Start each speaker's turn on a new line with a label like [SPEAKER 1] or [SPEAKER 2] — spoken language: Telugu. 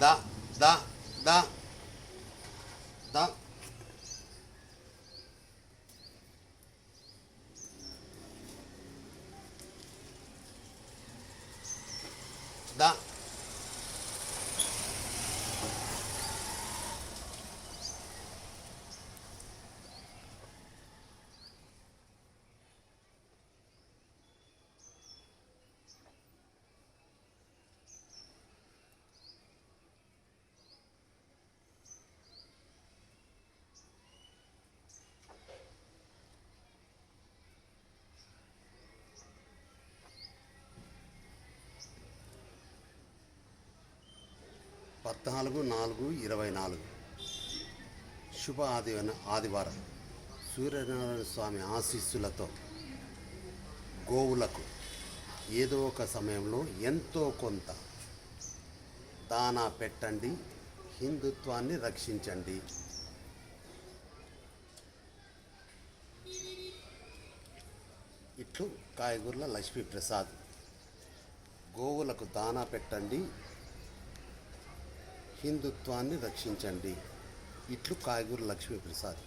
[SPEAKER 1] だだだだ。だ。పద్నాలుగు నాలుగు ఇరవై నాలుగు. శుభ ఆది ఆదివారం. సూర్యనారాయణ స్వామి ఆశీస్సులతో గోవులకు ఏదో ఒక సమయంలో ఎంతో కొంత దానా పెట్టండి హిందుత్వాన్ని రక్షించండి. ఇట్లు కాయగూరల లక్ష్మీప్రసాద్. గోవులకు దానా పెట్టండి హిందుత్వాన్ని రక్షించండి. ఇట్లు కాయగూరు లక్ష్మీప్రసాద్.